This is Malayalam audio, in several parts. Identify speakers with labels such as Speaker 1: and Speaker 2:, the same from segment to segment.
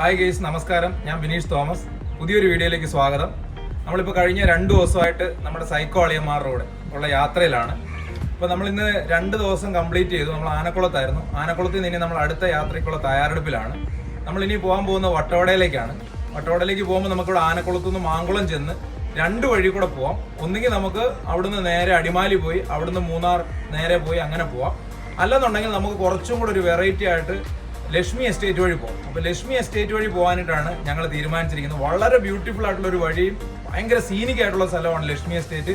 Speaker 1: ഹായ് ഗെയ്സ് നമസ്കാരം. ഞാൻ ബിനീഷ് തോമസ്. പുതിയൊരു വീഡിയോയിലേക്ക് സ്വാഗതം. നമ്മളിപ്പോൾ കഴിഞ്ഞ രണ്ട് ദിവസമായിട്ട് നമ്മുടെ സൈക്കോ റോഡ് ഉള്ള യാത്രയിലാണ്. അപ്പോൾ നമ്മൾ ഇന്ന് രണ്ട് ദിവസം കംപ്ലീറ്റ് ചെയ്തു. നമ്മൾ ആനക്കുളത്തായിരുന്നു. ആനക്കുളത്തിൽ നിന്ന് ഇനി നമ്മൾ അടുത്ത യാത്രയ്ക്കുള്ള തയ്യാറെടുപ്പിലാണ്. നമ്മൾ ഇനി പോകാൻ പോകുന്ന വട്ടവടയിലേക്കാണ്. വട്ടവടയിലേക്ക് പോകുമ്പോൾ നമുക്കിവിടെ ആനക്കുളത്തു നിന്ന് മാങ്കുളം ചെന്ന് രണ്ട് വഴി കൂടെ പോവാം. ഒന്നുകിൽ നമുക്ക് അവിടുന്ന് നേരെ അടിമാലി പോയി അവിടുന്ന് മൂന്നാർ നേരെ പോയി അങ്ങനെ പോവാം. അല്ലെന്നുണ്ടെങ്കിൽ നമുക്ക് കുറച്ചും കൂടെ ഒരു വെറൈറ്റി ആയിട്ട് ലക്ഷ്മി എസ്റ്റേറ്റ് വഴി പോകും. അപ്പോൾ ലക്ഷ്മി എസ്റ്റേറ്റ് വഴി പോകാനായിട്ടാണ് ഞങ്ങൾ തീരുമാനിച്ചിരിക്കുന്നത്. വളരെ ബ്യൂട്ടിഫുൾ ആയിട്ടുള്ള ഒരു വഴിയും ഭയങ്കര സീനിക് ആയിട്ടുള്ള സ്ഥലമാണ് ലക്ഷ്മി എസ്റ്റേറ്റ്.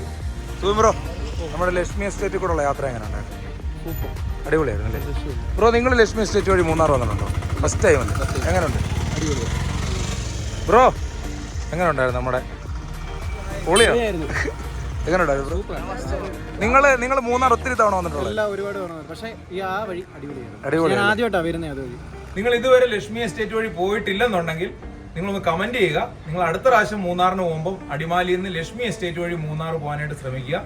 Speaker 1: ബ്രോ. നമ്മുടെ ലക്ഷ്മി എസ്റ്റേറ്റിൽ കൂടെ ഉള്ള യാത്ര എങ്ങനെയുണ്ടായിരുന്നു അടിപൊളിയായിരുന്നു അല്ലേ? ബ്രോ നിങ്ങൾ ലക്ഷ്മി എസ്റ്റേറ്റ് വഴി മൂന്നാർ വന്നിട്ടുണ്ടോ? ഫസ്റ്റ് ടൈം അല്ലേ? എങ്ങനെയുണ്ട്? ബ്രോ എങ്ങനെ ഉണ്ടായിരുന്നു നമ്മുടെ പൊളിയാണ് എങ്ങനെ ഉണ്ടായിരുന്നു ബ്രോ നിങ്ങൾ നിങ്ങൾ മൂന്നാർ ഒത്തിരി തവണ വന്നിട്ടുള്ളത്.
Speaker 2: എല്ലാം ഒരുപാട് പക്ഷേ ഈ ആ വഴി
Speaker 1: അടിപൊളിയാണ്.
Speaker 2: ഞാൻ ആദ്യമായിട്ടാണ് വരുന്നത് അത് വഴി.
Speaker 1: നിങ്ങൾ ഇതുവരെ ലക്ഷ്മി എസ്റ്റേറ്റ് വഴി പോയിട്ടില്ലെന്നുണ്ടെങ്കിൽ നിങ്ങളൊന്ന് കമന്റ് ചെയ്യുക. നിങ്ങൾ അടുത്ത പ്രാവശ്യം മൂന്നാറിന് പോകുമ്പോൾ അടിമാലിയിൽ നിന്ന് ലക്ഷ്മി എസ്റ്റേറ്റ് വഴി മൂന്നാർ പോകാനായിട്ട് ശ്രമിക്കുക.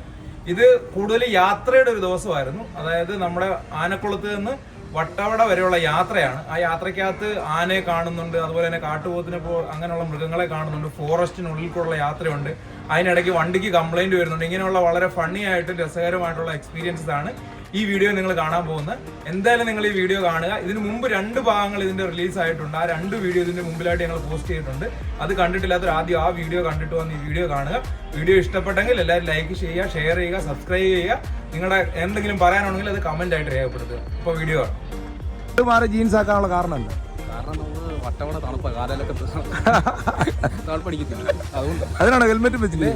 Speaker 1: ഇത് കൂടുതൽ യാത്രയുടെ ഒരു ദിവസമായിരുന്നു. അതായത് നമ്മുടെ ആനക്കുളത്ത് നിന്ന് വട്ടവട വരെയുള്ള യാത്രയാണ്. ആ യാത്രയ്ക്കകത്ത് ആനയെ കാണുന്നുണ്ട് അതുപോലെ തന്നെ കാട്ടുപോത്തിനെ പോ അങ്ങനെയുള്ള മൃഗങ്ങളെ കാണുന്നുണ്ട്. ഫോറസ്റ്റിനുള്ളിൽ കൂടെയുള്ള യാത്രയുണ്ട്. അതിനിടയ്ക്ക് വണ്ടിക്ക് കംപ്ലൈന്റ് വരുന്നുണ്ട്. ഇങ്ങനെയുള്ള വളരെ ഫണ്ണി ആയിട്ടും രസകരമായിട്ടുള്ള എക്സ്പീരിയൻസ് ആണ് ഈ വീഡിയോ നിങ്ങൾ കാണാൻ പോകുന്നത്. എന്തായാലും നിങ്ങൾ ഈ വീഡിയോ കാണുക. ഇതിന് മുമ്പ് രണ്ട് ഭാഗങ്ങൾ ഇതിന്റെ റിലീസ് ആയിട്ടുണ്ട്. ആ രണ്ട് വീഡിയോ ഇതിന്റെ മുമ്പിലായിട്ട് ഞങ്ങൾ പോസ്റ്റ് ചെയ്തിട്ടുണ്ട്. അത് കണ്ടിട്ടില്ലാത്തവർ ആദ്യം ആ വീഡിയോ കണ്ടിട്ട് വന്ന് ഈ വീഡിയോ കാണുക. വീഡിയോ ഇഷ്ടപ്പെട്ടെങ്കിൽ എല്ലാവരും ലൈക്ക് ചെയ്യുക ഷെയർ ചെയ്യുക സബ്സ്ക്രൈബ് ചെയ്യുക. നിങ്ങളുടെ എന്തെങ്കിലും പറയാനുണ്ടെങ്കിൽ അത് കമന്റ് ആയിട്ട് രേഖപ്പെടുത്തുക. ഇപ്പൊ വീഡിയോ കാണാം.
Speaker 3: മാറി ജീൻസ് ആക്കാനുള്ള കാരണം എന്താ
Speaker 2: കാരണം വട്ടവണ തണുപ്പ കാലൊക്കെ തണുപ്പടിക്കുന്നില്ല അതുകൊണ്ട്
Speaker 3: അതിനാണ് ഹെൽമെറ്റ് വെച്ചില്ലേ?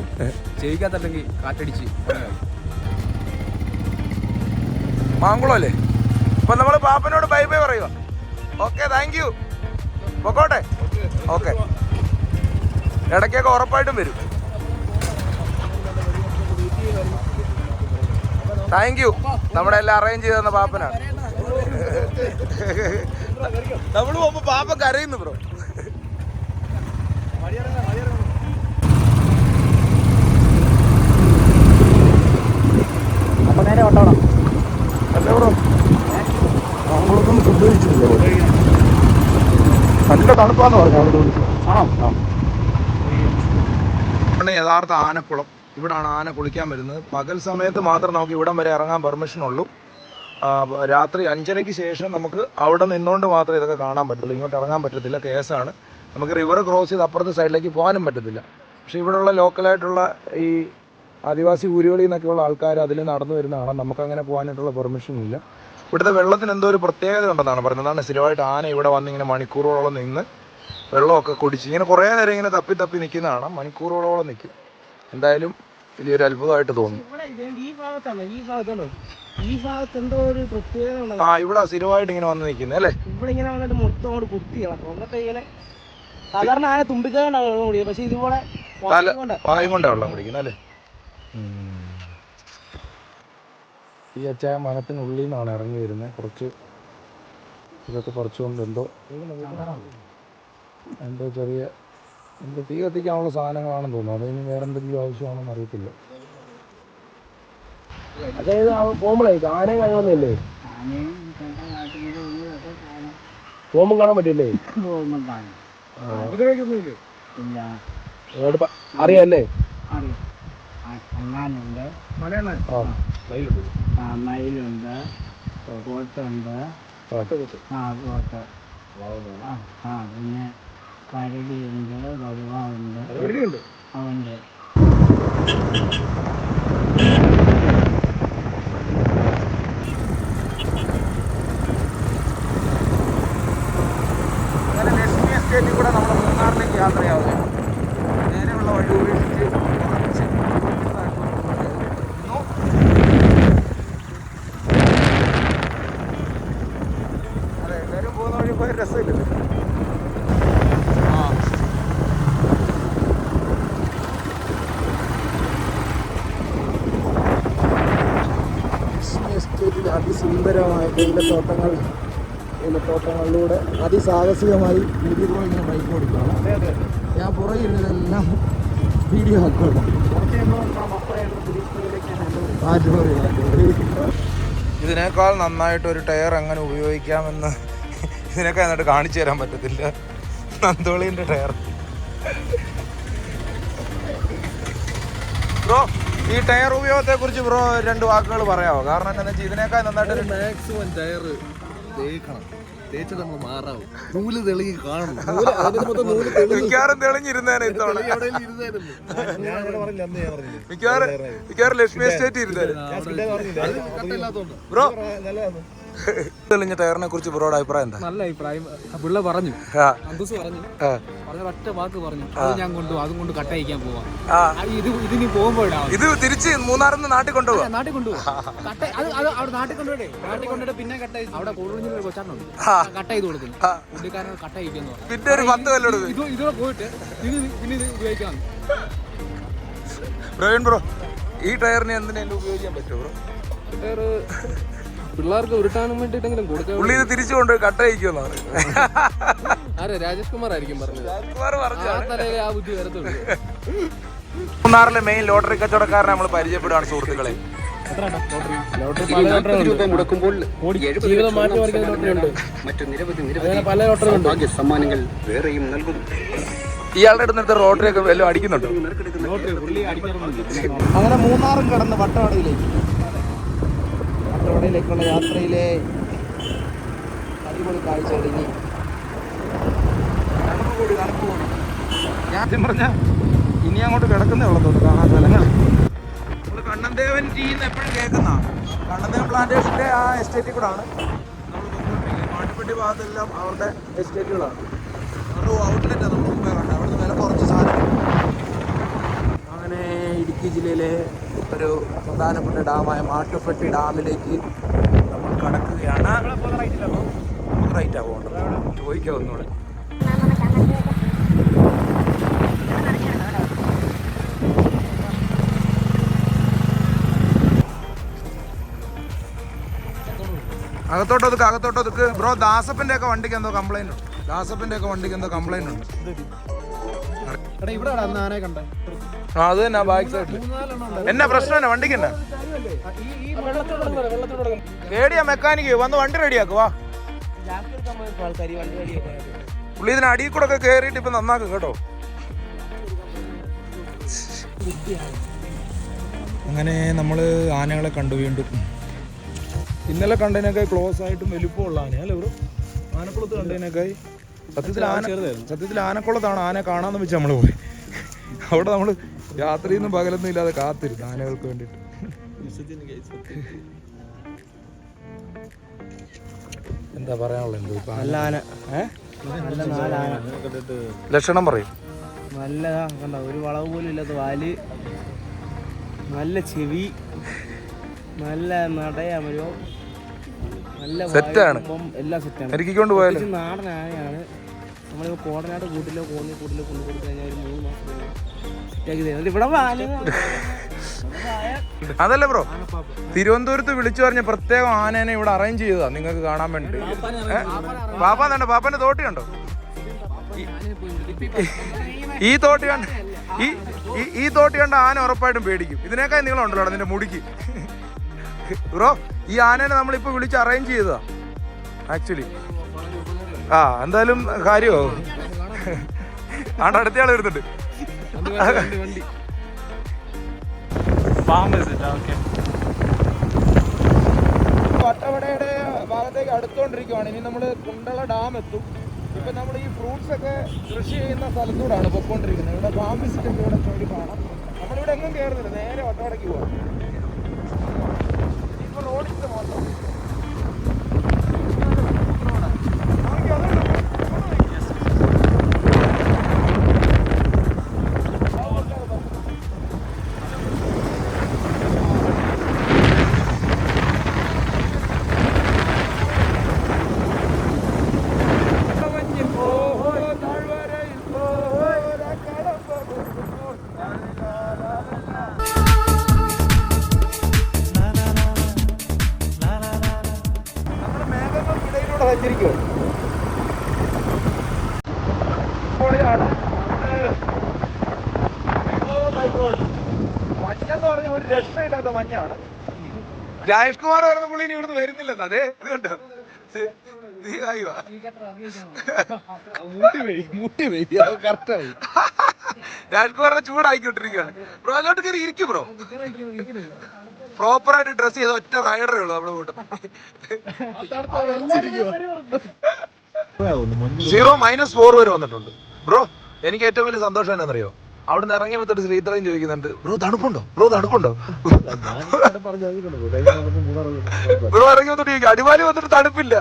Speaker 2: ചെയ്യിക്കാത്തല്ലെങ്കിൽ കാറ്റടിച്ച്
Speaker 3: മാങ്കുളം അല്ലേ? അപ്പൊ നമ്മൾ പാപ്പനോട് ബൈ ബൈ പറയുക ഓക്കെ താങ്ക് യു പൊക്കോട്ടെ? ഓക്കെ ഇടയ്ക്കൊക്കെ ഉറപ്പായിട്ടും വരും. താങ്ക് യു നമ്മുടെ എല്ലാം അറേഞ്ച് ചെയ്തു തന്ന പാപ്പനാണ്. നമ്മൾ പോകുമ്പോ പാപ്പ കരയുന്നു ബ്രോ
Speaker 2: അപ്പൊ നേരെ
Speaker 3: അല്ല ബ്രോ നമ്മളൊന്നും ഫുഡ് കഴിച്ചിട്ടില്ല നല്ല തണുപ്പാന്ന് പറഞ്ഞു അവിടെ ആണ്? യഥാർത്ഥ ആനക്കുളം. ഇവിടാണ് ആന കുളിക്കാൻ വരുന്നത്. പകൽ സമയത്ത് മാത്രം നമുക്ക് ഇവിടം വരെ ഇറങ്ങാൻ പെർമിഷൻ ഉള്ളൂ. രാത്രി അഞ്ചരയ്ക്ക് ശേഷം നമുക്ക് അവിടെ നിന്നുകൊണ്ട് മാത്രമേ ഇതൊക്കെ കാണാൻ പറ്റുള്ളൂ ഇങ്ങോട്ട് ഇറങ്ങാൻ പറ്റത്തില്ല. കേസാണ്. നമുക്ക് റിവർ ക്രോസ് ചെയ്ത് അപ്പുറത്തെ സൈഡിലേക്ക് പോകാനും പറ്റത്തില്ല. പക്ഷേ ഇവിടെയുള്ള ലോക്കലായിട്ടുള്ള ഈ ആദിവാസി ഊരുകളിൽ നിന്നൊക്കെയുള്ള ആൾക്കാർ അതിൽ നടന്നു വരുന്നതാണ്. നമുക്കങ്ങനെ പോകാനായിട്ടുള്ള പെർമിഷൻ ഇല്ല. ഇവിടുത്തെ വെള്ളത്തിന് എന്തോ ഒരു പ്രത്യേകത ഉണ്ടെന്നാണ് പറയുന്നത് അതാണ് സ്ഥിരമായിട്ട് ആന ഇവിടെ വന്ന് ഇങ്ങനെ മണിക്കൂറുകളോളം നിന്ന് വെള്ളമൊക്കെ കുടിച്ച് ഇങ്ങനെ കുറേ നേരം ഇങ്ങനെ തപ്പി തപ്പി നിൽക്കുന്നതാണ്. മണിക്കൂറുകളോളം നിൽക്കും. എന്തായാലും വലിയൊരു അത്ഭുതമായിട്ട് തോന്നുന്നു. ആ ഇവിടെ സ്ഥിരമായിട്ട് ഇങ്ങനെ വന്ന് നിൽക്കുന്നത് അല്ലേ?
Speaker 2: ഇവിടെ ഇങ്ങനെ വന്നിട്ട് മൊത്തം അങ്ങോട്ട് കുത്തി എന്നിട്ട് ഇങ്ങനെ സാധാരണ ആന തുമ്പിക്കാണ്ടാണ് വെള്ളം കുടിക്കുന്നത്. പക്ഷെ ഇതുപോലെ
Speaker 3: പായം കൊണ്ടാണ് വെള്ളം കുടിക്കുന്നത് അല്ലേ? ഈ അച്ചായ മരത്തിനുള്ളിൽ നിന്നാണ് ഇറങ്ങി വരുന്നത് കുറച്ച് ഇതൊക്കെ പറിച്ചുകൊണ്ട് എന്തോ എന്തോ ചെറിയ എന്തോ തീ കത്തിക്കാനുള്ള സാധനങ്ങളാണെന്ന് തോന്നുന്നു. അതിന് വേറെ എന്തെങ്കിലും ആവശ്യമാണെന്ന് അറിയത്തില്ല.
Speaker 2: അതായത് പോകുമ്പോഴേ ആനയും കാര്യങ്ങളൊന്നുമില്ലേ പോകുമ്പോൾ കാണാൻ പറ്റില്ലേ? അറിയാല്ലേ?
Speaker 4: മയിലുണ്ട്. പോത്തുണ്ട് ആ. പോത്ത് ആ ആ പിന്നെ കരടിയുണ്ട് ഉണ്ട് ഉണ്ട്
Speaker 3: അങ്ങനെ ലക്ഷ്മി എസ്റ്റേറ്റിൽ കൂടെ നമ്മുടെ മൂന്നാറിലേക്ക് യാത്രയാവുകയാണ് നേരെയുള്ള വഴി ഉപേക്ഷിച്ച് കുറച്ച് ഇന്നു അതെ എല്ലാവരും പോകുന്ന വഴി പോയ രസമില്ലല്ലോ ആ ലക്ഷ്മി എസ്റ്റേറ്റിൽ അതിസുന്ദരമായ തേയിലത്തോട്ടങ്ങൾ തേയിലത്തോട്ടങ്ങളിലൂടെ അതിസാഹസികമായി വീഡിയോ ഇങ്ങനെ ബൈക്ക് ഓടിക്കുകയാണ് ഞാൻ പുറകിരുന്നതെല്ലാം വീഡിയോ ആക്കുകയാണ്. ഇതിനേക്കാൾ നന്നായിട്ട് ഒരു ടയർ അങ്ങനെ ഉപയോഗിക്കാമെന്ന് ഇതിനൊക്കെ എന്നിട്ട് കാണിച്ചു തരാൻ പറ്റത്തില്ല. നന്ദോളിന്റെ ടയർ. ബ്രോ ഈ ടയർ ഉപയോഗത്തെ കുറിച്ച് ബ്രോ രണ്ട് വാക്കുകൾ പറയാമോ കാരണം എന്താണെന്ന് വെച്ചാൽ ഇതിനേക്കാൾ നന്നായിട്ട്
Speaker 5: മാക്സിമം ടയർ തേക്കണം. തേച്ച് നമ്മൾ മാറാവും. നൂൽ തെളിഞ്ഞ് കാണണം.
Speaker 3: മിക്കവാറും തെളിഞ്ഞിരുന്നേനെ ഇത്തവണ. മിക്കവാറും മിക്കവാറും ലക്ഷ്മി എസ്റ്റേറ്റ് ഇരുന്നേനെ ബ്രോ.
Speaker 5: നല്ലതാണ്.
Speaker 3: തെളിഞ്ഞ ടയറിനെ കുറിച്ച് ബ്രോഡ് അഭിപ്രായം എന്താ?
Speaker 6: നല്ല അഭിപ്രായം. പിള്ള പറഞ്ഞു. അന്തസ് പറഞ്ഞു. പറഞ്ഞ ഒറ്റ വാക്ക് പറഞ്ഞു. അത് ഞാൻ കൊണ്ടു അതും കൊണ്ട് കട്ടയക്കാൻ പോവാം. ഇത് ഇതിനി പോകുമ്പോഴാണ്
Speaker 3: ഇത് തിരിച്ച് മൂന്നാറിൽ നിന്ന് നാട്ടിൽ കൊണ്ടുപോവാ.
Speaker 6: നാട്ടിൽ കൊണ്ടുപോകും കട്ട അത് അവിടെ നാട്ടിൽ കൊണ്ടുപോയി നാട്ടിൽ കൊണ്ടുപോയിട്ട് പിന്നെ കട്ട അവിടെ കൂടുതൽ ഒരു കൊച്ചാണുണ്ട്
Speaker 3: ആ.
Speaker 6: കട്ട ചെയ്ത് കൊടുക്കുന്നു. പുള്ളിക്കാരൻ കട്ട അയക്കുന്നു.
Speaker 3: പിന്നെ ഒരു പത്ത് കൊല്ലം
Speaker 6: ഇത് ഇതിലൂടെ പോയിട്ട് ഇത് പിന്നെ ഇത് ഉപയോഗിക്കാം
Speaker 3: പ്രവീൺ ബ്രോ ഈ ടയറിന് എന്തിനെങ്കിലും ഉപയോഗിക്കാൻ പറ്റുമോ ബ്രോ?
Speaker 6: പിള്ളേർക്ക് ഉരുട്ടാനും വേണ്ടിട്ടെങ്കിലും കൊടുക്കാൻ
Speaker 3: പുള്ളി ഇത് തിരിച്ചു കൊണ്ട് കട്ട അയക്കുമെന്ന്
Speaker 6: ആരെ? രാജേഷ് കുമാർ ആയിരിക്കും പറഞ്ഞത്
Speaker 3: പറഞ്ഞു
Speaker 6: ആ തലയിലെ ആ ബുദ്ധി വരത്തുള്ളൂ.
Speaker 3: മൂന്നാറിലെ മെയിൻ ലോട്ടറി കച്ചവടക്കാരനെ നമ്മൾ പരിചയപ്പെടുകയാണ് സുഹൃത്തുക്കളെ.
Speaker 7: മുടക്കുമ്പോൾ
Speaker 6: ജീവിതം മാറ്റി മറിക്കുന്ന ലോട്ടറിയുണ്ട്
Speaker 7: മറ്റു നിരവധി നിരവധി
Speaker 6: പല
Speaker 7: ഭാഗ്യ സമ്മാനങ്ങൾ വേറെയും നൽകും.
Speaker 3: ഇയാളുടെ അടുത്ത് റോട്ടറി ഒക്കെ വല്ലതും അടിക്കുന്നുണ്ടോ?
Speaker 2: അങ്ങനെ മൂന്നാറും കടന്ന് വട്ടവടയിലേക്ക്. വട്ടവടയിലേക്കുള്ള യാത്രയിലെ അടിപൊളി കാഴ്ച തുടങ്ങി
Speaker 3: തണുപ്പ് കൂടി കൂടി ഞാൻ സത്യം പറഞ്ഞ ഇനി അങ്ങോട്ട് കിടക്കുന്നേ ഉള്ളൂ തോന്നുന്നു കാണാൻ സ്ഥലങ്ങൾ. നമ്മൾ കണ്ണന്തേവൻ ടീന്ന് എപ്പോഴും കേൾക്കുന്ന കണ്ണന്തേവൻ പ്ലാന്റേഷന്റെ ആ എസ്റ്റേറ്റിൽ കൂടെ ആണ് നമ്മൾ പോയിക്കൊണ്ടിരിക്കുന്നത് ഭാഗത്തെല്ലാം അവരുടെ എസ്റ്റേറ്റുകളാണ് അവരുടെ ഔട്ട്ലെറ്റ് നമ്മൾ പോയി കണ്ടത് അവിടുന്ന് വില കുറച്ച് സാധനം അങ്ങനെ ഇടുക്കി ജില്ലയിലെ ഒരു പ്രധാനപ്പെട്ട ഡാമായ മാട്ടുപ്പെട്ടി ഡാമിലേക്ക് നമ്മൾ കടക്കുകയാണ്. റൈറ്റ് ആവുന്നുണ്ട് ചോദിക്കാം ഒന്നുകൂടെ അകത്തോട്ട് ഒതുക്ക് അകത്തോട്ട് ഒതുക്ക്. ബ്രോ ദാസപ്പന്റെ ഒക്കെ വണ്ടിക്ക് എന്തോ കംപ്ലൈന്റ് ഉണ്ട്. ദാസപ്പന്റെ ഒക്കെ വണ്ടിക്ക് എന്തോ കംപ്ലൈന്റ് ഉണ്ട്.
Speaker 6: ഇവിടെ കണ്ടേ.
Speaker 3: ആ അത് തന്നെ ബാക്ക് സൈഡിൽ എന്നാ പ്രശ്നം എന്നാ? വണ്ടിക്ക് എന്നാ? റേഡിയാ മെക്കാനിക് വന്ന് വണ്ടി റെഡിയാക്ക് വാ. പുള്ളി ഇതിന് അടിയിൽ കൂടെ ഒക്കെ കയറിയിട്ട് ഇപ്പൊ നന്നാക്കും കേട്ടോ. അങ്ങനെ നമ്മൾ ആനകളെ കണ്ടു വീണ്ടും. ഇന്നലെ കണ്ടതിനൊക്കെ ക്ലോസ് ആയിട്ടും വലുപ്പമുള്ള ആന അല്ലേ ബ്രോ? ആനക്കുളത്ത് കണ്ടതിനൊക്കെ സത്യത്തിൽ ആന സത്യത്തിൽ ആനക്കുളത്താണ് ആന കാണാന്ന് വെച്ച് നമ്മൾ പോയി. അവിടെ നമ്മൾ രാത്രിയൊന്നും പകലൊന്നും ഇല്ലാതെ കാത്തിരുന്നു ആനകൾക്ക് വേണ്ടിട്ട്. എന്താ പറയാനുള്ളത്?
Speaker 2: നല്ല ആന.
Speaker 3: ഏഹ്
Speaker 2: നല്ല നാലാന
Speaker 3: ലക്ഷണം പറയും.
Speaker 2: നല്ലതാ. കണ്ട? ഒരു വളവ് പോലും ഇല്ലാത്ത വാൽ. നല്ല ചെവി. നല്ല നടയാമരോ നല്ല സെറ്റാണ് എല്ലാം സെറ്റാണ് നാടൻ ആനയാണ്. നമ്മളിപ്പോൾ കോടനാട് കൂട്ടിലോ കോന്നി കൂട്ടിലോ കൊണ്ടു കൊടുത്തു കഴിഞ്ഞാൽ ഒരു മൂന്ന് മാസം സെറ്റാക്കി തരുന്നത് ഇവിടെ
Speaker 3: അതല്ലേ ബ്രോ? തിരുവനന്തപുരത്ത് വിളിച്ചു പറഞ്ഞ പ്രത്യേകം ആനേനെ ഇവിടെ അറേഞ്ച് ചെയ്തതാ നിങ്ങൾക്ക് കാണാൻ വേണ്ടി പാപ്പ തന്നെ പാപ്പന്റെ തോട്ടി ഉണ്ടോ ഈ തോട്ടി കണ്ട് ഈ ഈ- ഈ തോട്ടി കണ്ട ആന ഉറപ്പായിട്ടും പേടിക്കും. ഇതിനേക്കാൾ ഉണ്ടല്ലോ നിന്റെ മുടിക്ക്. ബ്രോ ഈ ആനേനെ നമ്മളിപ്പോ വിളിച്ച് അറേഞ്ച് ചെയ്തതാ ആക്ച്വലി ആ എന്തായാലും കാര്യോ? ആണ്ട് അടുത്തയാൾ വരുന്നുണ്ട്. വട്ടവടയുടെ ഭാഗത്തേക്ക് അടുത്തോണ്ടിരിക്കുവാണ്. ഇനി നമ്മൾ കുണ്ടള ഡാം എത്തും. ഇപ്പൊ നമ്മൾ ഈ ഫ്രൂട്ട്സ് ഒക്കെ കൃഷി ചെയ്യുന്ന സ്ഥലത്തൂടാണ് പൊക്കോണ്ടിരിക്കുന്നത്. ഇവിടെ ഫാം വിസിറ്റ് ഒക്കെ ഇവിടെ ചൂടി കാണാം. നമ്മളിവിടെ എങ്ങും കയറുന്നില്ല നേരെ വട്ടവടയ്ക്ക് പോവാം. ഇപ്പൊ റോഡിന്റെ മാത്രം രാജേഷ് കുമാർ പറഞ്ഞ പുള്ളി ഇനി ഇവിടുന്ന് വരുന്നില്ലെന്ന്. അതെ രാജ്കുമാറിന്റെ കണ്ടോ? നീ കായുവാ
Speaker 5: മുട്ടി പോയി കറക്റ്റായി
Speaker 3: രാജ്കുമാറിനെ ചൂടാക്കിക്കൊണ്ടിരിക്കുകയാണ് ബ്രോ അങ്ങോട്ട് കയറി ഇരിക്കും ബ്രോ. പ്രോപ്പറായിട്ട് ഡ്രസ് ചെയ്ത ഒറ്റ റൈഡറേ ഉള്ളൂ നമ്മുടെ കൂട്ടം സീറോ മൈനസ് ഫോർ വരെ വന്നിട്ടുണ്ട്. ബ്രോ എനിക്ക് ഏറ്റവും വലിയ സന്തോഷം എന്നാണെന്നറിയോ അവിടെ നിന്ന് ഇറങ്ങി വന്നിട്ട് ശ്രീധരൻ ചോദിക്കുന്നുണ്ട്. ബ്രോ തണുപ്പുണ്ടോ? ബ്രോ തണുപ്പുണ്ടോ? ബ്രോ ഇറങ്ങി വന്നിട്ട് ചോദിക്കും. അടിമാലി വന്നിട്ട് തണുപ്പില്ല.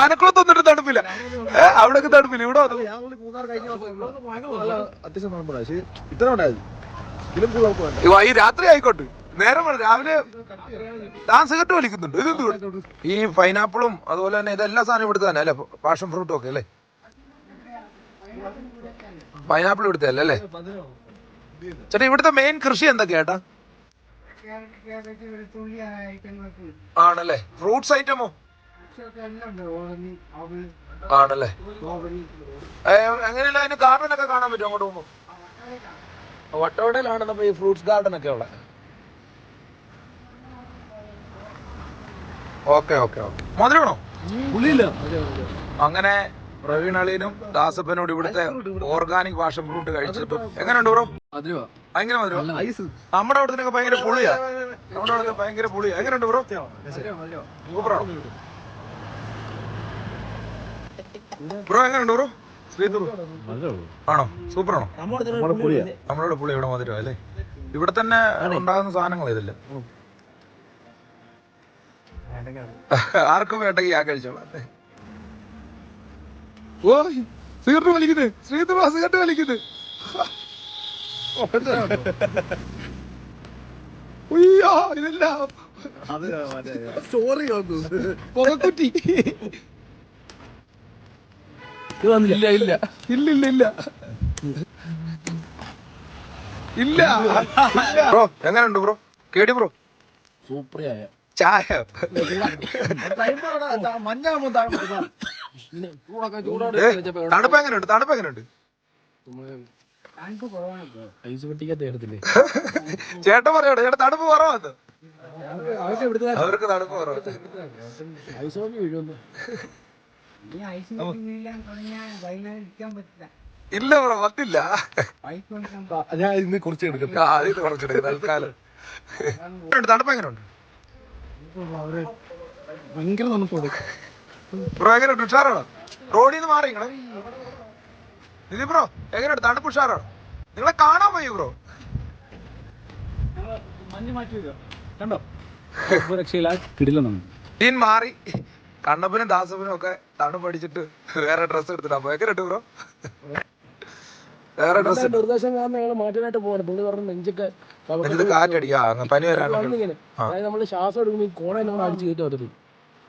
Speaker 3: ആനക്കുളത്ത് വന്നിട്ട് തണുപ്പില്ല. അവിടെയൊക്കെ തണുപ്പില്ല. ഇവിടെ ഈ രാത്രി ആയിക്കോട്ടെ. നേരം രാവിലെ താൻ സിഗരറ്റ് വലിക്കുന്നുണ്ട്. ഇതെന്ത് ഈ പൈനാപ്പിളും അതുപോലെ തന്നെ ഇതെല്ലാ സാധനം ഇവിടുത്തെ തന്നെ അല്ലേ? പാഷൻ ഫ്രൂട്ടും ഒക്കെ അല്ലേ? പൈനാപ്പിൾ ഇവിടുത്തെ അല്ലേ? ചേട്ടാ ഇവിടുത്തെ മെയിൻ കൃഷി എന്തൊക്കെയാ ചേട്ടാ
Speaker 4: വെളുത്തുള്ളി ഐറ്റങ്ങൾക്ക്
Speaker 3: ആണല്ലേ ഫ്രൂട്ട്സ് ഐറ്റമോ ആണല്ലേ എങ്ങനെയല്ല അതിന് ഗാർഡനൊക്കെ കാണാൻ പറ്റും അങ്ങോട്ട് പോകുമ്പോ? വട്ടവടയിലാണ് നമ്മ ഈ ഫ്രൂട്ട്സ് ഗാർഡൻ ഒക്കെ ഉള്ളത്. ഓക്കെ ഓക്കെ ഓക്കെ മധുരമാണോ? അങ്ങനെ പ്രവീൺ അളിയനും ദാസപ്പനോട് ഇവിടുത്തെ ഓർഗാനിക് പാഷൻ ഫ്രൂട്ട് കഴിച്ചിട്ട് എങ്ങനെയുണ്ട് ബ്രോ ഭയങ്കര മധുരം നമ്മുടെ അവിടുത്തെ ഭയങ്കര പുളിയാ. നമ്മുടെ അവിടെ ഭയങ്കര പുളിയാ. എങ്ങനെയുണ്ട് ബ്രോ സൂപ്പറാണോ ബ്രോ എങ്ങനെയുണ്ട് ബ്രോ ആണോ? സൂപ്പറാണോ നമ്മളോട് പുളി ഇവിടെ മധുരം അല്ലേ? ഇവിടെ തന്നെ ഉണ്ടാകുന്ന സാധനങ്ങൾ ഇതല്ലേ. ആർക്കും വേണ്ടെങ്കിൽ ആ കഴിച്ചോളാം. ഓ സിഗരറ്റ് വലിക്കുന്നത് ശ്രീധു സിഗരറ്റ് വലിക്കുന്നത് ഉയ്യോ ഇതല്ല.
Speaker 5: സ്റ്റോറി
Speaker 3: പുകക്കുറ്റി ഇല്ല ഇല്ല. ഇല്ല ഇല്ല ഇല്ല. ഇല്ല. ബ്രോ എങ്ങനെയുണ്ട് ബ്രോ? കേടി ബ്രോ?
Speaker 5: സൂപ്പറായ.
Speaker 3: ചായ. തണുപ്പ് എങ്ങനെയുണ്ട്? തണുപ്പ് എങ്ങനെയുണ്ട്?
Speaker 2: ചേട്ടൻ എടുത്തില്ലേ
Speaker 3: ചേട്ടൻ തണുപ്പ് കുറവാന്ന്
Speaker 2: അവർക്ക്
Speaker 3: തണുപ്പ് കുറവാ. ഇല്ല ബ്രോ പറ്റില്ല
Speaker 4: കൊണ്ടിരിക്കാൻ
Speaker 5: ഞാൻ ഇന്ന് കുറച്ച് എടുക്കട്ടെ.
Speaker 3: തണുപ്പ് ഇത് കുറച്ചെടുക്കും തൽക്കാലം. എങ്ങനെയുണ്ട്? തണുപ്പ് എങ്ങനെയുണ്ട്
Speaker 5: ഭയങ്കര തണുപ്പാണ്
Speaker 3: ബ്രോ എങ്ങനെയുണ്ട്? ഉഷാറാണോ? റോഡിൽ നിന്ന് മാറിക്കണേ നിധി ബ്രോ എങ്ങനെയുണ്ട്? തണുപ്പ് ഉഷാറാണോ? നിങ്ങളെ കാണാൻ പോയി ബ്രോ?
Speaker 2: മഞ്ഞ് മാറ്റി കണ്ടോ? രക്ഷയില്ല കിടില്ല
Speaker 3: സീൻ മാറി. കണ്ണപ്പനും ദാസപ്പനും ഒക്കെ തണുപ്പടിച്ചിട്ട് വേറെ ഡ്രസ്സ് എടുത്തിട്ടാ പോയ. എങ്ങനെയുണ്ട് ബ്രോ? വേറെ ഡ്രസ്സ്
Speaker 2: നിർദ്ദേശം കാരണം ഞങ്ങൾ മാറ്റാനായിട്ട് പോകണം പുള്ളി പറഞ്ഞു നെഞ്ചൊക്കെ
Speaker 3: എന്നിട്ട് കാറ്റടിക്കാ. അങ്ങ് പനി
Speaker 2: അതായത് നമ്മൾ ശ്വാസം എടുക്കുമ്പോൾ ഈ കോണ അടിച്ച് കയറ്റി വന്നിട്ട്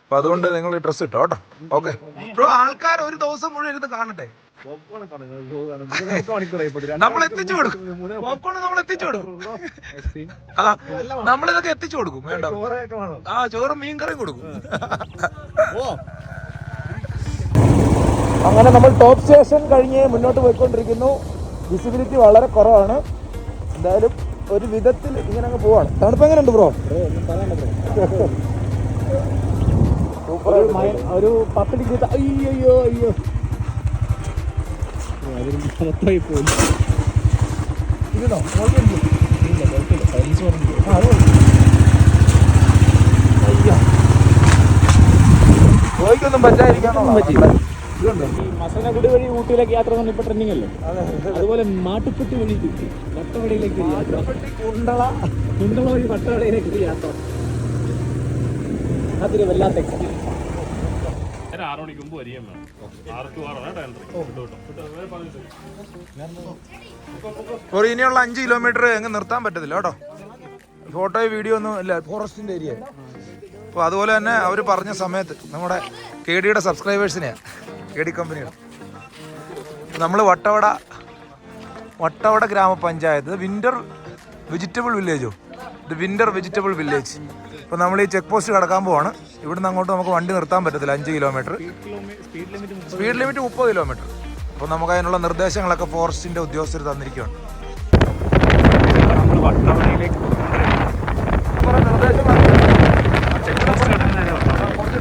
Speaker 3: അപ്പൊ അതുകൊണ്ട് നിങ്ങൾ ഡ്രസ്സ് ഇട്ടോ കേട്ടോ? ഓക്കെ. ബ്രോ ആൾക്കാർ ഒരു ദിവസം മുഴുവൻ ഇരുന്ന് കാണട്ടെ. നമ്മൾ എത്തിച്ചു കൊടുക്കും. പോപ്കോൺ നമ്മൾ എത്തിച്ചു കൊടുക്കും. ആ നമ്മളിതൊക്കെ എത്തിച്ചു കൊടുക്കും വേണ്ട. ആ ചോറും മീൻ കറിയും കൊടുക്കും അങ്ങനെ നമ്മൾ ടോപ്പ് സ്റ്റേഷൻ കഴിഞ്ഞ് മുന്നോട്ട് പോയിക്കൊണ്ടിരിക്കുന്നു. വിസിബിലിറ്റി വളരെ കുറവാണ്. എന്തായാലും ഒരു വിധത്തിൽ ഇങ്ങനെ അങ്ങ് പോവാണ്. തണുപ്പ് എങ്ങനെയുണ്ട് ബ്രോ
Speaker 2: ഒരു പത്ത് ഡിഗ്രി അയ്യോ. അയ്യോ മൊത്തമായി പോയി.
Speaker 3: ഇരുന്നോ?
Speaker 2: മസനഗുഡി വഴി ഊട്ടിയിലേക്ക് യാത്ര ഇപ്പൊ ട്രെൻഡിങ് അല്ലേ? അതുപോലെ മാട്ടുപ്പെട്ടി വഴി വട്ടവടയിലേക്ക് കുണ്ടള കുണ്ടള വഴി വട്ടവടയിലേക്ക് ഒരു യാത്ര അതൊരു വല്ലാത്ത എക്സ്പീരിയൻസ്
Speaker 8: ആറ് മണിക്ക് മുമ്പ് വരികയും വേണം. ആറ് ടു ആറാണ്
Speaker 3: ഒരു ഇനിയുള്ള അഞ്ച് കിലോമീറ്റർ അങ്ങ് നിർത്താൻ പറ്റത്തില്ല കേട്ടോ. ഫോട്ടോ വീഡിയോ ഒന്നും ഇല്ല. ഫോറസ്റ്റിന്റെ ഏരിയ അപ്പോൾ അതുപോലെ തന്നെ അവർ പറഞ്ഞ സമയത്ത് നമ്മുടെ കെ ഡിയുടെ സബ്സ്ക്രൈബേഴ്സിനെയാണ് കെ ഡി കമ്പനിയുടെ നമ്മൾ വട്ടവട വട്ടവട ഗ്രാമപഞ്ചായത്ത് വിന്റർ വെജിറ്റബിൾ വില്ലേജോ ഇത് വിന്റർ വെജിറ്റബിൾ വില്ലേജ് അപ്പോൾ നമ്മൾ ഈ ചെക്ക് പോസ്റ്റ് കടക്കാൻ പോവാണ്. ഇവിടുന്ന് അങ്ങോട്ട് നമുക്ക് വണ്ടി നിർത്താൻ പറ്റത്തില്ല അഞ്ച് കിലോമീറ്റർ സ്പീഡ് ലിമിറ്റ് മുപ്പത് കിലോമീറ്റർ അപ്പോൾ നമുക്ക് അതിനുള്ള നിർദ്ദേശങ്ങളൊക്കെ ഫോറസ്റ്റിന്റെ ഉദ്യോഗസ്ഥർ തന്നിരിക്കുകയാണ്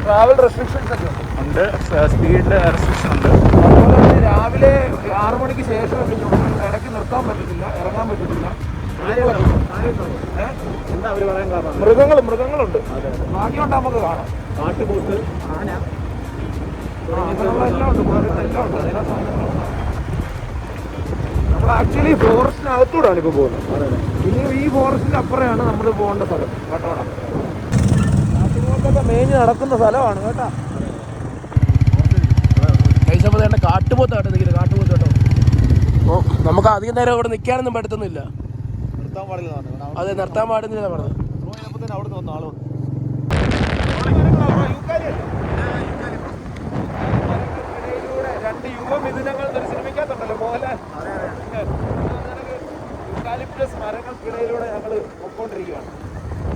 Speaker 3: ട്രാവൽ റെസ്ട്രിക്ഷൻസ് ഒക്കെ ഉണ്ട്.
Speaker 2: ഉണ്ട്. സ്പീഡ് റെസ്ട്രിക്ഷൻ ഉണ്ട്.
Speaker 3: രാവിലെ ആറു മണിക്ക് ശേഷം ഇടയ്ക്ക് നിർത്താൻ പറ്റത്തില്ല ഇറങ്ങാൻ പറ്റത്തില്ല. മൃഗങ്ങൾ മൃഗങ്ങളുണ്ട്. ഭാഗ്യമുണ്ട് നമുക്ക് കാണാം
Speaker 2: കാട്ടുപോത്ത്. ആന.
Speaker 3: എല്ലാം ഉണ്ട് എല്ലാം ഉണ്ട്. സാധനങ്ങളുണ്ട്. നമ്മൾ ആക്ച്വലി ഫോറസ്റ്റിനകത്തൂടാണ് ഇപ്പോൾ പോകുന്നത്. ഇനി ഈ ഫോറസ്റ്റിന്റെ അപ്പുറമാണ് നമ്മൾ പോകേണ്ട സ്ഥലം കേട്ടോ മേഞ്ഞ് നടക്കുന്ന സ്ഥലമാണ് കേട്ടാ.
Speaker 6: കഴിച്ചപ്പോൾ തന്നെ കാട്ടുപോത്താട്ടോ നിൽക്കുന്നത് കാട്ടുപോത്ത് കേട്ടോ ഓ നമുക്ക് അധികം നേരം അവിടെ നിൽക്കാനൊന്നും
Speaker 5: പാടില്ല
Speaker 6: അതെ നിർത്താൻ പാടുന്നില്ല പറഞ്ഞത്.
Speaker 3: രണ്ട് യുവമിഥുനങ്ങൾ എന്നൊരു സിനിമയ്ക്കകത്തുണ്ടല്ലോ മോഹൻലാൽ യൂക്കാലിപ്റ്റസ് മരങ്ങൾക്കിടയിലൂടെ ഞങ്ങൾ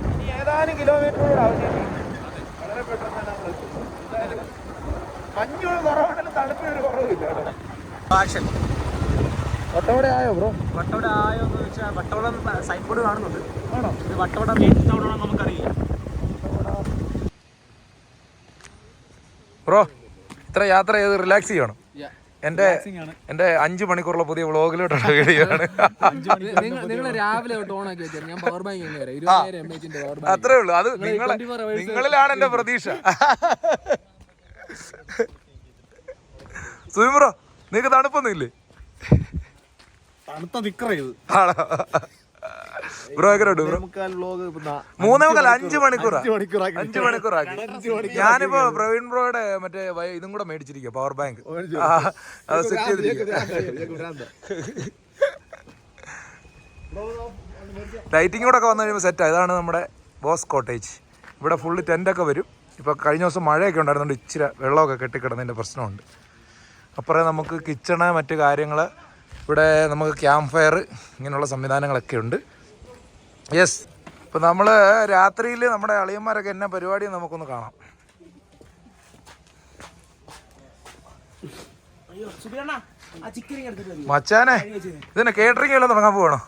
Speaker 3: ഇനി ഏതാനും കിലോമീറ്ററുകൂടെ ആവശ്യമില്ല വളരെ പെട്ടെന്ന് തന്നെ നമ്മൾ. എന്തായാലും മഞ്ഞൊരു കുറവുണ്ടെങ്കിലും തണുപ്പിനൊരു കുറവില്ല. കേട്ടോ. വട്ടവട ആയോ ബ്രോ?
Speaker 2: വട്ടവട ആയോ എന്ന് വെച്ചാൽ വട്ടവട സൈഡ് ബോർഡ് കാണുന്നുണ്ട്. ആണോ? ഇത് വട്ടവട മെയിൻ ടൗൺ ആണെന്ന് നമുക്കറിയില്ല.
Speaker 3: ബ്രോ ഇത്ര യാത്ര ചെയ്ത് റിലാക്സ് ചെയ്യണം. എന്റെ എന്റെ അഞ്ചു മണിക്കൂറുള്ള പുതിയ വ്ളോഗിലോട്ടാണ് വീഡിയോയാണ്
Speaker 6: നിങ്ങൾ രാവിലെ വെച്ചാൽ ഞാൻ പവർ ബാങ്ക്
Speaker 3: അത്രേ ഉള്ളൂ. അത് നിങ്ങളെ നിങ്ങളിലാണ് എന്റെ പ്രതീക്ഷ. സുമിൻ ബ്രോ നിങ്ങക്ക് തണുപ്പൊന്നും ഇല്ലേ
Speaker 5: തണുത്ത നിക്കറ ഇത്.
Speaker 3: ആണോ? ബ്രോ എങ്ങനെയുണ്ട് ബ്രോ?
Speaker 5: മുക്കാൽ വ്ലോഗ്
Speaker 3: മൂന്നേ മുക്കാൽ അഞ്ച് മണിക്കൂറാ?
Speaker 5: അഞ്ച് മണിക്കൂറാക്കി.
Speaker 3: ഞാനിപ്പോ പ്രവീൺ ബ്രോയുടെ മറ്റേ ഇതും കൂടെ മേടിച്ചിരിക്കുക പവർ ബാങ്ക് അത് സെറ്റ് ചെയ്തിരിക്കുക ലൈറ്റിംഗ് കൂടെ ഒക്കെ വന്നു കഴിയുമ്പോൾ സെറ്റാ ഇതാണ് നമ്മുടെ ബോസ് കോട്ടേജ് ഇവിടെ ഫുള്ള് ടെന്റൊക്കെ വരും. ഇപ്പോൾ കഴിഞ്ഞ ദിവസം മഴയൊക്കെ ഉണ്ടായിരുന്നുണ്ട് ഇച്ചിരി വെള്ളമൊക്കെ കെട്ടിക്കിടന്നതിന്റെ പ്രശ്നമുണ്ട്. അപ്പുറേ നമുക്ക് കിച്ചണ് മറ്റു കാര്യങ്ങൾ ഇവിടെ നമുക്ക് ക്യാമ്പ് ഫയർ ഇങ്ങനെയുള്ള സംവിധാനങ്ങളൊക്കെ ഉണ്ട്. യെസ് ഇപ്പം നമ്മൾ രാത്രിയിൽ നമ്മുടെ അളിയന്മാരൊക്കെ എന്നാ പരിപാടി നമുക്കൊന്ന് കാണാം. മച്ചാനെ ഇതിനെ കേറ്ററിംഗ് എല്ലാം തുടങ്ങാൻ പോകണോ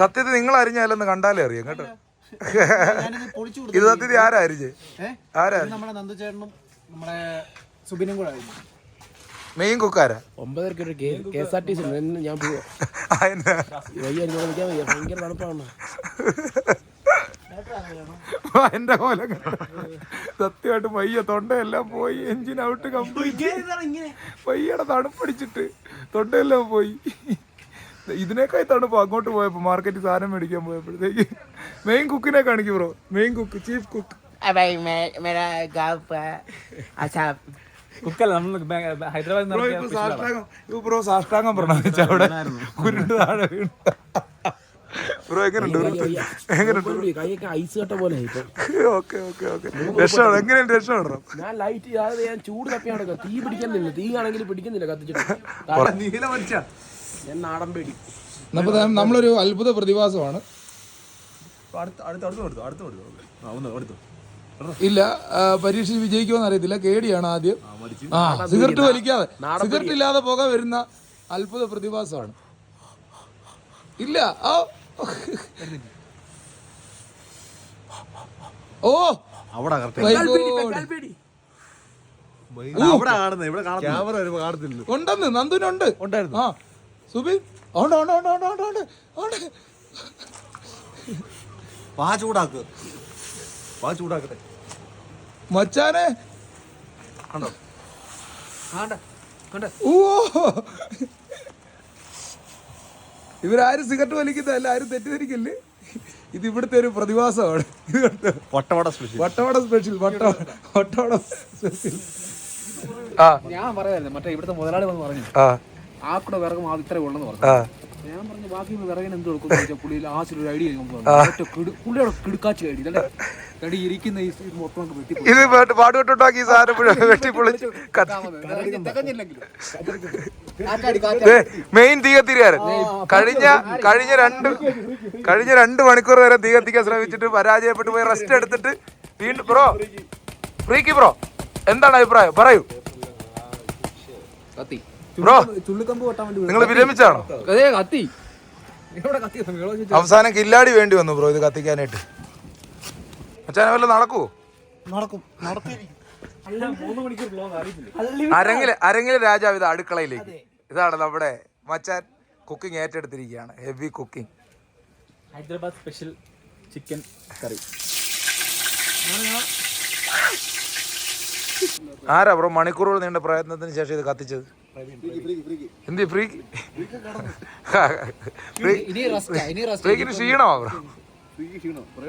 Speaker 3: സത്യത്തിൽ നിങ്ങൾ അറിഞ്ഞാലൊന്ന് കണ്ടാലേ അറിയാം കേട്ടോ. ഇത് സത്യത്തിൽ ആരാ? അരിഞ്ഞ് ആരാ
Speaker 6: നമ്മുടെ നന്ദുചേട്ടനും നമ്മുടെ സുബിനും കൂടെ ആയിരുന്നു.
Speaker 3: മെയിൻ കുക്കാരാ?
Speaker 6: ഒമ്പതരക്ക് ഒരു K S R T C ഞാൻ പോവാ.
Speaker 3: അതിന്റെ
Speaker 6: വയ്യ എനിക്ക് നിൽക്കാൻ വയ്യ. ഭയങ്കര തണുപ്പാണ്.
Speaker 3: എന്റെ കോലം കണ്ടോ? സത്യമായിട്ട് പയ്യ തൊണ്ടയെല്ലാം പോയി. Engine out complete. പയ്യയുടെ തണുപ്പടിച്ചിട്ട്. തൊണ്ടയെല്ലാം പോയി. ഇതിനേക്കാൾ തണുപ്പ് അങ്ങോട്ട് പോയപ്പോ മാർക്കറ്റിൽ സാധനം മേടിക്കാൻ പോയപ്പോഴത്തേക്ക്. മെയിൻ കുക്കിനെ കാണിക്കും bro main cook chief cook
Speaker 2: Hyderabad
Speaker 6: ഞാൻ ചൂട് തപ്പിയാണ് തീ പിടിക്കുന്നില്ല. തീ ആണെങ്കിൽ പിടിക്കുന്നില്ല കത്തിച്ചിട്ട്. നീല മരിച്ചാ ഞാൻ നാടൻ പേടി.
Speaker 3: അപ്പൊ നമ്മളൊരു അത്ഭുത പ്രതിഭാസമാണ്. ഇല്ല പരീക്ഷ വിജയിക്കുമെന്ന് അറിയത്തില്ല കേടിയാണ് ആദ്യം. ആ സിഗരറ്റ് വലിക്കാതെ. സിഗരറ്റ് ഇല്ലാതെ പോകാൻ വരുന്ന അത്ഭുത പ്രതിഭാസമാണ്. ഇല്ല. ആ ഓ.
Speaker 5: അവിടെ
Speaker 3: ഉണ്ടെന്ന് നന്ദുനുണ്ട്. ഉണ്ടായിരുന്നു. ആ. സുബിൻ ഉണ്ട് ഉണ്ട് ഉണ്ട് ഉണ്ട് ഉണ്ട് ഉണ്ട് ഉണ്ട്.
Speaker 5: പാ ചൂടാക്ക്. പാ ചൂടാക്കട്ടെ.
Speaker 3: മച്ചാനെ.
Speaker 5: കണ്ടോ?
Speaker 3: ഓ ഇവരാരും സിഗരറ്റ് വലിക്കുന്നതല്ല ആരും തെറ്റിദ്ധരിക്കല്ലേ? ഇത് ഇവിടുത്തെ ഒരു പ്രതിഭാസമാണ്. ഇത് കണ്ടോ?
Speaker 5: വട്ടവട സ്പെഷ്യൽ
Speaker 3: വട്ടവട സ്പെഷ്യൽ വട്ടവട
Speaker 6: ഞാൻ പറയായിരുന്നു മറ്റേ ഇവിടുത്തെ മുതലാളി വന്ന് പറഞ്ഞു.
Speaker 3: ആ
Speaker 6: ആ കൂടെ വിറകും ആ ഇത്ര ഉള്ളെന്ന് പറഞ്ഞു. ഞാൻ പറഞ്ഞു ബാക്കി വിറകിന് എന്ത് കൊടുക്കും? പുള്ളിയിൽ ലാസ്റ്റ് ഒരു ഐഡിയ പുള്ളിയുടെ കിടുക്കാച്ചി ഐഡിയ. എടി ഇരിക്കുന്ന ഈ ഇത് മൊത്തം
Speaker 3: ഇത് പാട്ട് പാടുപെട്ടുണ്ടാക്കി ഈ സാധനം മുഴുവൻ വെട്ടി പൊളിച്ച് മെയിൻ തീ കത്തിരിക്കാരൻ കഴിഞ്ഞ കഴിഞ്ഞ രണ്ട് കഴിഞ്ഞ രണ്ട് മണിക്കൂർ വരെ തീ കത്തിക്കാൻ ശ്രമിച്ചിട്ട് പരാജയപ്പെട്ടു പോയി. റെസ്റ്റ് എടുത്തിട്ട് വീണ്ടും ബ്രോ ഫ്രീക്ക് ബ്രോ. എന്താണ് അഭിപ്രായം? പറയൂ.
Speaker 6: കത്തി.
Speaker 3: ബ്രോ
Speaker 2: ചുള്ളിക്കമ്പ് വേണ്ടി
Speaker 3: നിങ്ങൾ വിരമിച്ചാണോ?
Speaker 6: അതേ കത്തി.
Speaker 2: ഇവിടെ കത്തി
Speaker 3: അവസാനം കില്ലാടി വേണ്ടി വന്നു ബ്രോ ഇത് കത്തിക്കാനായിട്ട്. അച്ഛനെ വല്ല
Speaker 5: നടക്കൂ
Speaker 2: നടക്കും.
Speaker 3: അരങ്ങിൽ അരങ്ങിൽ രാജാവ് ഇത് അടുക്കളയിലേക്ക്. ഇതാണ് നമ്മുടെ മച്ചാൻ cooking ഏറ്റെടുത്തിരിക്കുകയാണ്. Heavy cooking
Speaker 2: Hyderabad special chicken curry
Speaker 3: ആരാ ബ്രോ മണിക്കൂറുകൾ നീണ്ട പ്രയത്നത്തിന് ശേഷം ഇത് കത്തിച്ചത്? എന്തി ഫ്രീ ഫ്രീക്കിന് ക്ഷീണമാ ബ്രോ.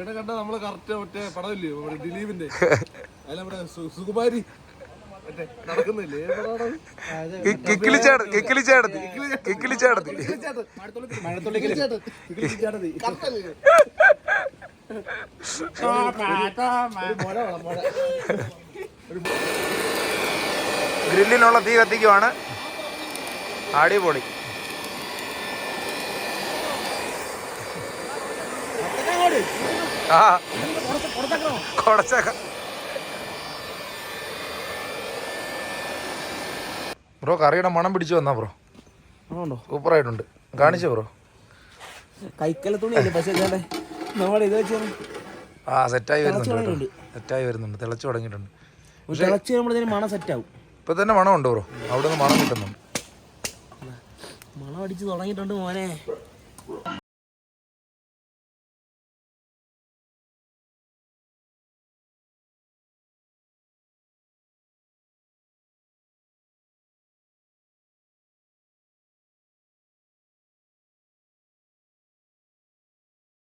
Speaker 5: കണ്ട നമ്മൾ കറക്റ്റ് മറ്റേ പടമില്ലേ? ദിലീപിന്റെ. സുകുമാരി?
Speaker 3: ഗ്രില്ലിനുള്ള തീ കത്തിക്കുവാണ്. അടിപൊളി. ആ. കൊടച്ചക്ക. ബ്രോ കറിയുടെ മണം പിടിച്ചു വന്നാ ബ്രോ. സൂപ്പർ ആയിട്ടുണ്ട് കാണിച്ചോ ബ്രോ.
Speaker 6: കൈക്കല തുണിയല്ലേ പക്ഷേ ഇതേ നമ്മുടെ ഇത് വെച്ച്
Speaker 3: ആ സെറ്റായി വരുന്നുണ്ട് സെറ്റായി വരുന്നുണ്ട്. തിളച്ചു തുടങ്ങിയിട്ടുണ്ട്.
Speaker 6: തിളച്ച് മണം
Speaker 3: ഇപ്പൊ തന്നെ മണമുണ്ട് ബ്രോ? അവിടെ നിന്ന് മണം കിട്ടുന്നുണ്ട്.
Speaker 6: മണം അടിച്ച് തുടങ്ങിയിട്ടുണ്ട് മോനെ.